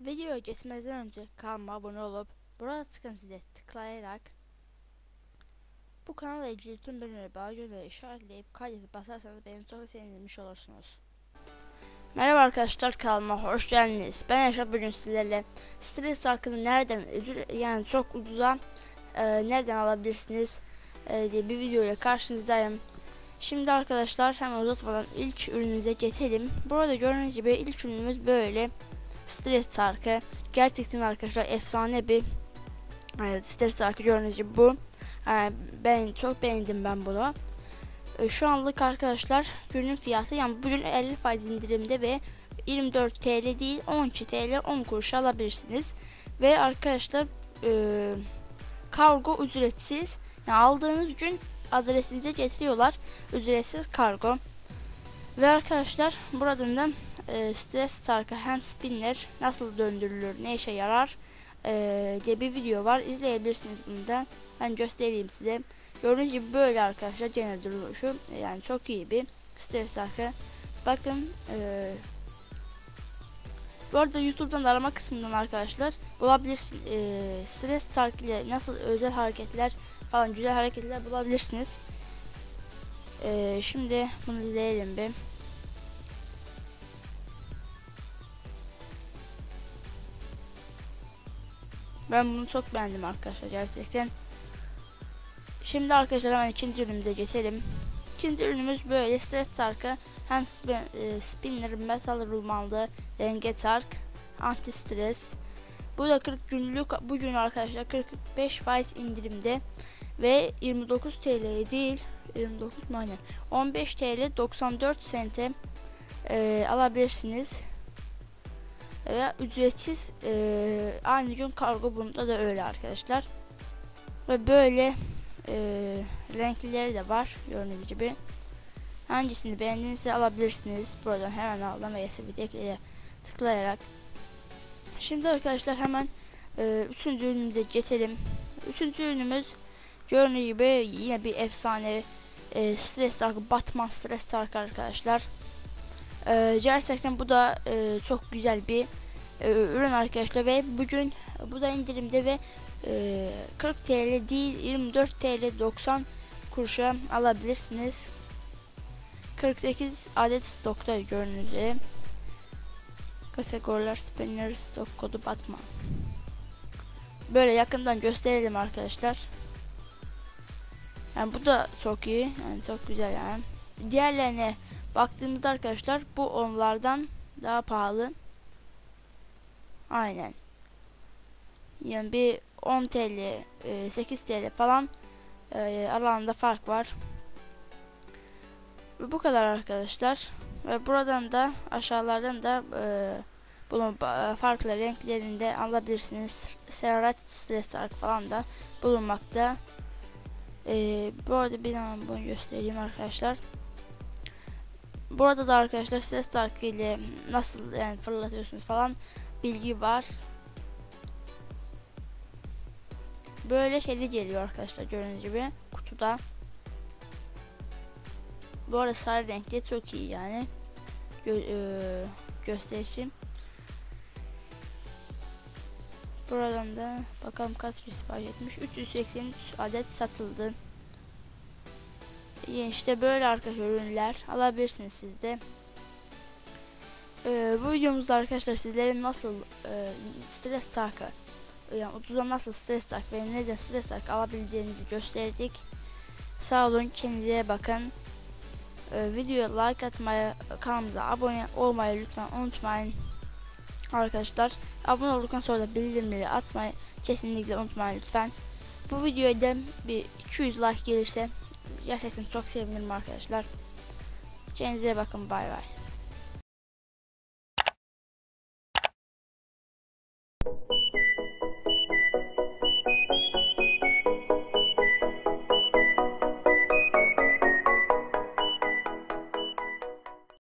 Videoya geçmeden önce kanalıma abone olup burada zile tıklayarak bu kanalla ilgili tüm bölümleri bana gönderi işaretleyip kaydedip basarsanız beni çok sevindirmiş olursunuz. Merhaba arkadaşlar kanalıma hoş geldiniz. Ben Eşref bugün sizlerle stres hakkında nereden yani çok ucuza e, nereden alabilirsiniz e, diye bir videoya karşınızdayım. Şimdi arkadaşlar hemen uzatmadan ilk ürünümüze geçelim. Burada gördüğünüz gibi ilk ürünümüz böyle stres sarkı. Gerçekten arkadaşlar efsane bir evet, stres sarkı gördüğünüz gibi bu. Yani ben çok beğendim ben bunu. E, Şu anlık arkadaşlar ürünün fiyatı yani bugün 50 faiz indirimde ve 24 TL değil 12 TL 10 kuruş alabilirsiniz. Ve arkadaşlar e, kargo ücretsiz. Yani aldığınız gün adresinize getiriyorlar. Ücretsiz kargo. Ve arkadaşlar buradan da e, stres sarkı hand spinner nasıl döndürülür, ne işe yarar e, diye bir video var. İzleyebilirsiniz bunu da. Ben göstereyim size. Gördüğünüz gibi böyle arkadaşlar genel duruşu yani çok iyi bir stres sarkı. Bakın e, bu arada YouTube'dan da arama kısmından arkadaşlar bulabilirsiniz. E, stres sarkı ile nasıl özel hareketler falan güzel hareketler bulabilirsiniz. E, şimdi bunu izleyelim bir. Ben bunu çok beğendim arkadaşlar gerçekten. Şimdi arkadaşlar hemen ikinci ürünümüze geçelim. İkinci ürünümüz böyle stres sarkı, hand spin, e, spinner, metal rumanlı, denge sark, anti stres. Bu da 40 günlük bugün arkadaşlar 45 faiz indirimde ve 29 TL değil 29 mu aynen 15 TL 94 sente e, alabilirsiniz ve ücretsiz e, aynı gün kargo bunda da öyle arkadaşlar. Ve böyle e, renklileri de var gördüğünüz gibi. Hangisini beğendiğinizi alabilirsiniz. Buradan hemen aldım ve ekleye tıklayarak. Şimdi arkadaşlar hemen e, üçüncü ürünümüze geçelim. Üçüncü ürünümüz gördüğünüz gibi yine bir efsane e, stres sarkı Batman stres sarkı arkadaşlar e, gerçekten bu da e, çok güzel bir e, ürün arkadaşlar ve bugün bu da indirimde ve e, 40 TL değil 24 TL 90 kuruşa alabilirsiniz. 48 adet stokta gördüğünüz üzere. Kategoriler spinner stok kodu Batman. Böyle yakından gösterelim arkadaşlar. Yani bu da çok iyi. Yani çok güzel yani. Diğerlerine baktığımızda arkadaşlar bu onlardan daha pahalı. Aynen. Yani bir 10 TL, 8 TL falan e, aralarında fark var. Ve bu kadar arkadaşlar. Ve buradan da aşağılardan da e, bunun farklı renklerinde alabilirsiniz. Serarat stres ark falan da bulunmakta. E, bu arada bir bunu göstereyim arkadaşlar. Burada da arkadaşlar ark ile nasıl yani fırlatıyorsunuz falan bilgi var. Böyle şeyde geliyor arkadaşlar gördüğünüz gibi kutuda. Bu arada sarı renkli çok iyi yani. Gö e gösterişim. Buradan da bakalım kaç bir sipariş etmiş. 383 adet satıldı. İşte böyle arkadaşlar ürünler alabilirsiniz siz de. Ee, bu videomuzda arkadaşlar sizlerin nasıl e, stres sarkı yani ucuza nasıl stres sark ve neden stres sark alabileceğinizi gösterdik. Sağ olun kendinize bakın. Ee, videoya like atmayı, kanalımıza abone olmayı lütfen unutmayın. Arkadaşlar abone olduktan sonra da bildirimleri atmayı kesinlikle unutmayın lütfen. Bu videoya bir 200 like gelirse gerçekten çok sevinirim arkadaşlar. Kendinize bakın bay bay.